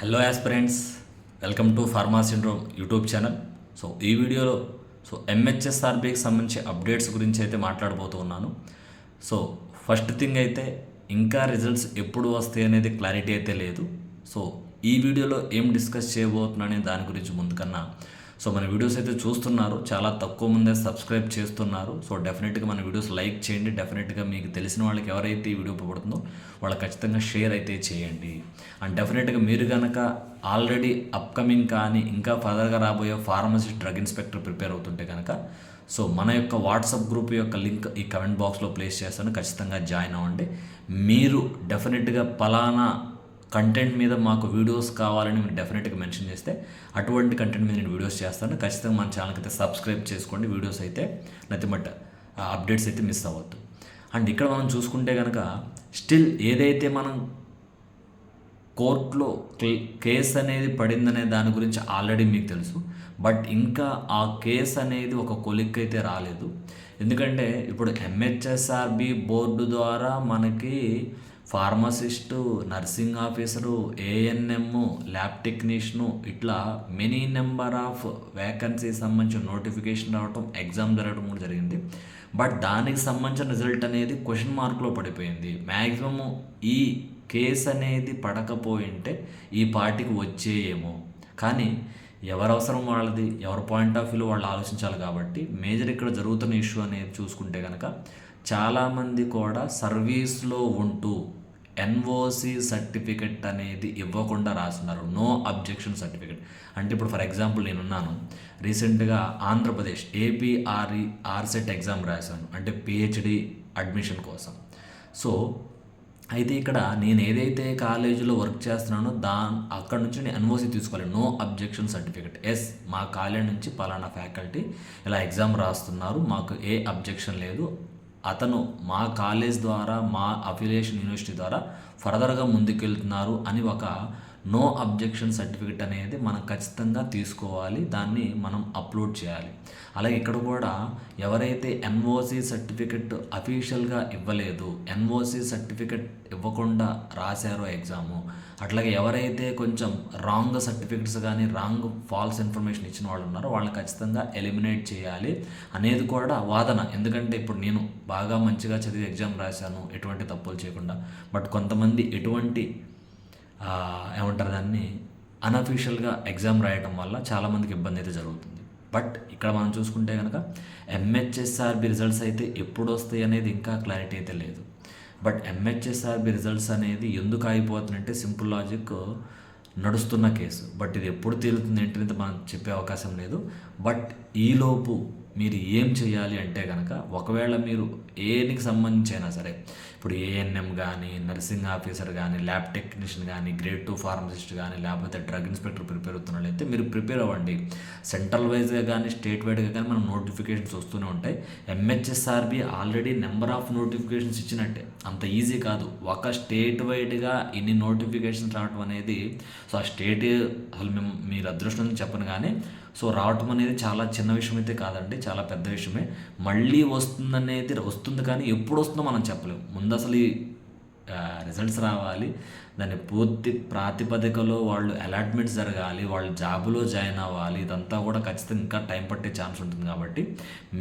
Hello aspirants welcome to pharma syndrome YouTube channel so ఈ వీడియోలో so ఎంహెచ్ఎస్ఆర్బీకి సంబంధించి updates గురించి అయితే మాట్లాడబోతూ ఉన్నాను. సో ఫస్ట్ థింగ్ అయితే ఇంకా రిజల్ట్స్ ఎప్పుడు వస్తాయి అనేది క్లారిటీ అయితే లేదు. సో ఈ వీడియోలో ఏం డిస్కస్ చేయబోతున్నానే దాని గురించి ముందుకన్నా సో మన వీడియోస్ అయితే చూస్తున్నారు చాలా తక్కువ ముందే సబ్స్క్రైబ్ చేస్తున్నారు. సో డెఫినెట్గా మన వీడియోస్ లైక్ చేయండి. డెఫినెట్గా మీకు తెలిసిన వాళ్ళకి ఎవరైతే ఈ వీడియో పడుతుందో వాళ్ళకి ఖచ్చితంగా షేర్ అయితే చేయండి. అండ్ డెఫినెట్గా మీరు కనుక ఆల్రెడీ అప్కమింగ్ కానీ ఇంకా ఫర్దర్గా రాబోయే ఫార్మసిస్ట్ డ్రగ్ ఇన్స్పెక్టర్ ప్రిపేర్ అవుతుంటే కనుక సో మన యొక్క వాట్సాప్ గ్రూప్ యొక్క లింక్ ఈ కమెంట్ బాక్స్లో ప్లేస్ చేస్తాను. ఖచ్చితంగా జాయిన్ అవ్వండి. మీరు డెఫినెట్గా పలానా కంటెంట్ మీద మాకు వీడియోస్ కావాలని మీరు డెఫినెట్గా మెన్షన్ చేస్తే అటువంటి కంటెంట్ మీద నేను వీడియోస్ చేస్తాను. ఖచ్చితంగా మన ఛానల్కి అయితే సబ్స్క్రైబ్ చేసుకోండి. వీడియోస్ అయితే నథింగ్ బట్ అప్డేట్స్ అయితే మిస్ అవ్వద్దు. అండ్ ఇక్కడ మనం చూసుకుంటే కనుక స్టిల్ ఏదైతే మనం కోర్టులో కేసు అనేది పడిందనే దాని గురించి ఆల్రెడీ మీకు తెలుసు. బట్ ఇంకా ఆ కేసు అనేది ఒక కొలిక్ అయితే రాలేదు. ఎందుకంటే ఇప్పుడు ఎంహెచ్ఎస్ఆర్బి బోర్డు ద్వారా మనకి pharmacist nursing officer ANM lab technician ఇట్లా మెనీ నెంబర్ ఆఫ్ వేకెన్సీ సంబంధించిన నోటిఫికేషన్ రావటం ఎగ్జామ్ జరగడం కూడా జరిగింది. బట్ దానికి సంబంధించిన రిజల్ట్ అనేది క్వశ్చన్ మార్క్లో పడిపోయింది. మ్యాక్సిమము ఈ కేసు అనేది పడకపోయింటే ఈ పార్టీకి వచ్చేయేమో. కానీ ఎవరు అవసరం వాళ్ళది? ఎవరి పాయింట్ ఆఫ్ వ్యూలో వాళ్ళు ఆలోచించాలి కాబట్టి మేజర్ ఇక్కడ జరుగుతున్న ఇష్యూ అనేది చూసుకుంటే కనుక చాలామంది కూడా సర్వీస్లో ఉంటూ ఎన్ఓసి సర్టిఫికెట్ అనేది ఇవ్వకుండా రాస్తున్నారు. నో అబ్జెక్షన్ సర్టిఫికెట్ అంటే ఇప్పుడు ఫర్ ఎగ్జాంపుల్ నేనున్నాను. రీసెంట్గా ఆంధ్రప్రదేశ్ ఏపీఆర్ఈ ఆర్సెట్ ఎగ్జామ్ రాశాను. అంటే పిహెచ్డి అడ్మిషన్ కోసం. సో అయితే ఇక్కడ నేను ఏదైతే కాలేజీలో వర్క్ చేస్తున్నానో దా అక్కడ నుంచి నేను ఎన్ఓసి తీసుకోవాలి నో అబ్జెక్షన్ సర్టిఫికెట్ ఎస్ మా కాలేజ్ నుంచి పలానా ఫ్యాకల్టీ ఇలా ఎగ్జామ్ రాస్తున్నారు. మాకు ఏ అబ్జెక్షన్ లేదు. అతను మా కాలేజ్ ద్వారా మా అఫిలియేషన్ యూనివర్సిటీ ద్వారా ఫర్దర్గా ముందుకెళ్తున్నారు అని ఒక నో అబ్జెక్షన్ సర్టిఫికెట్ అనేది మనం ఖచ్చితంగా తీసుకోవాలి దాన్ని మనం అప్లోడ్ చేయాలి. అలాగే ఇక్కడ కూడా ఎవరైతే ఎన్ఓసి సర్టిఫికెట్ అఫీషియల్గా ఇవ్వలేదు ఎన్ఓసి సర్టిఫికెట్ ఇవ్వకుండా రాశారో ఎగ్జాము అట్లాగే ఎవరైతే కొంచెం రాంగ్ సర్టిఫికెట్స్ కానీ రాంగ్ ఫాల్స్ ఇన్ఫర్మేషన్ ఇచ్చిన వాళ్ళు ఉన్నారో వాళ్ళని ఖచ్చితంగా ఎలిమినేట్ చేయాలి. అనేది కూడా వాదన. ఎందుకంటే ఇప్పుడు నేను బాగా మంచిగా చదివి ఎగ్జామ్ రాశాను ఎటువంటి తప్పులు చేయకుండా. బట్ కొంతమంది ఎటువంటి ఏమంటారు దాన్ని? అన్అఫీషియల్గా ఎగ్జామ్ రాయటం వల్ల చాలామందికి ఇబ్బంది అయితే జరుగుతుంది. బట్ ఇక్కడ మనం చూసుకుంటే కనుక ఎంహెచ్ఎస్ఆర్బి రిజల్ట్స్ అయితే ఎప్పుడు వస్తాయి అనేది ఇంకా క్లారిటీ అయితే లేదు. బట్ ఎంహెచ్ఎస్ఆర్బి రిజల్ట్స్ అనేది ఎందుకు ఆగిపోతుందంటే సింపుల్ లాజిక్ నడుస్తున్న కేసు. బట్ ఇది ఎప్పుడు తేలుతుంది ఏంటనేది మనం చెప్పే అవకాశం లేదు. బట్ ఈలోపు మీరు ఏం చేయాలి అంటే కనుక ఒకవేళ మీరు ఏనికి సంబంధించి అయినా సరే ఇప్పుడు ఏఎన్ఎం కానీ నర్సింగ్ ఆఫీసర్ కానీ ల్యాబ్ టెక్నీషియన్ కానీ గ్రేడ్ టూ ఫార్మసిస్ట్ కానీ లేకపోతే డ్రగ్ ఇన్స్పెక్టర్ ప్రిపేర్ అవుతున్నట్లయితే మీరు ప్రిపేర్ అవ్వండి. సెంట్రల్ వైజ్గా కానీ స్టేట్ వైడ్గా కానీ మనం నోటిఫికేషన్స్ వస్తూనే ఉంటాయి. MHSRB already number of notifications ఇచ్చినట్టే. అంత ఈజీ కాదు. ఒక స్టేట్ వైడ్గా ఇన్ని నోటిఫికేషన్స్ రావటం అనేది సో ఆ స్టేట్ అసలు మేము మీరు అదృష్టం చెప్పను కానీ సో రావటం అనేది చాలా చిన్న విషయం అయితే కాదండి. చాలా పెద్ద విషయమే. మళ్ళీ వస్తుందనేది వస్తుంది కానీ ఎప్పుడు వస్తుందో మనం చెప్పలేము ముందు అసలు రిజల్ట్స్ రావాలి. దాన్ని పూర్తి ప్రాతిపదికలో వాళ్ళు అలాట్మెంట్స్ జరగాలి వాళ్ళు జాబులో జాయిన్ అవ్వాలి. ఇదంతా కూడా ఖచ్చితంగా ఇంకా టైం పట్టే ఛాన్స్ ఉంటుంది కాబట్టి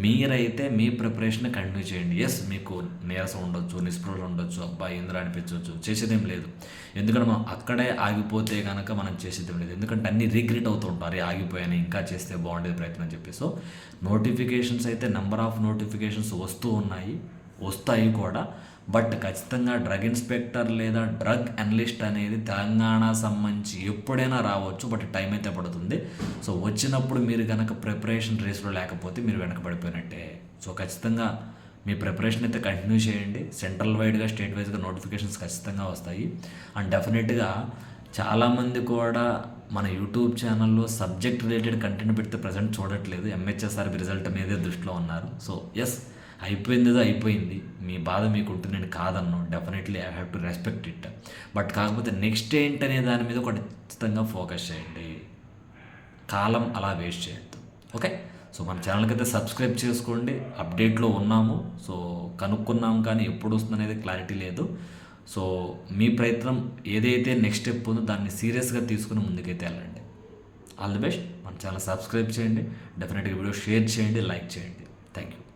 మీరైతే మీ ప్రిపరేషన్ కంటిన్యూ చేయండి. ఎస్ మీకు నీరసం ఉండొచ్చు నిస్పృహలు ఉండొచ్చు అబ్బాయి ఇంద్ర అనిపించవచ్చు చేసేదేం లేదు. ఎందుకంటే మనం అక్కడే ఆగిపోతే కనుక మనం చేసేదేం లేదు. ఎందుకంటే అన్ని రీగ్రెట్ అవుతూ ఉంటారు. ఆగిపోయాను ఇంకా చేస్తే బాగుండేది ప్రయత్నం అని చెప్పి సో నోటిఫికేషన్స్ అయితే నెంబర్ ఆఫ్ నోటిఫికేషన్స్ వస్తూ ఉన్నాయి. వస్తాయి కూడా. బట్ ఖచ్చితంగా డ్రగ్ ఇన్స్పెక్టర్ లేదా డ్రగ్ అనలిస్ట్ అనేది తెలంగాణ సంబంధించి ఎప్పుడైనా రావచ్చు బట్ టైం అయితే పడుతుంది. సో వచ్చినప్పుడు మీరు కనుక ప్రిపరేషన్ రేస్లో లేకపోతే మీరు వెనకబడిపోయినట్టే. సో ఖచ్చితంగా మీ ప్రిపరేషన్ అయితే కంటిన్యూ చేయండి. సెంట్రల్ వైడ్గా స్టేట్ వైజ్గా నోటిఫికేషన్స్ ఖచ్చితంగా వస్తాయి. అండ్ డెఫినెట్గా చాలామంది కూడా మన యూట్యూబ్ ఛానల్లో సబ్జెక్ట్ రిలేటెడ్ కంటెంట్ పెడితే ప్రజెంట్ చూడట్లేదు. ఎంహెచ్ఎస్ఆర్బి రిజల్ట్ మీదే దృష్టిలో ఉన్నారు. సో ఎస్ అయిపోయింది ఏదో అయిపోయింది. మీ బాధ మీకు ఉంటుంది నేను కాదన్ను definitely I have to respect it but కాకపోతే నెక్స్ట్ ఏంటనే దాని మీద ఖచ్చితంగా ఫోకస్ చేయండి. కాలం అలా వేస్ట్ చేయొద్దు. ఓకే సో మన ఛానల్కి అయితే సబ్స్క్రైబ్ చేసుకోండి. అప్డేట్లో ఉన్నాము. సో కనుక్కున్నాం కానీ ఎప్పుడు వస్తుంది అనేది క్లారిటీ లేదు. సో మీ ప్రయత్నం ఏదైతే నెక్స్ట్ స్టెప్ ఉందో దాన్ని సీరియస్గా తీసుకుని ముందుకైతే వెళ్ళండి. ఆల్ ది బెస్ట్ మన ఛానల్ సబ్స్క్రైబ్ చేయండి. డెఫినెట్గా వీడియో షేర్ చేయండి లైక్ చేయండి. Thank you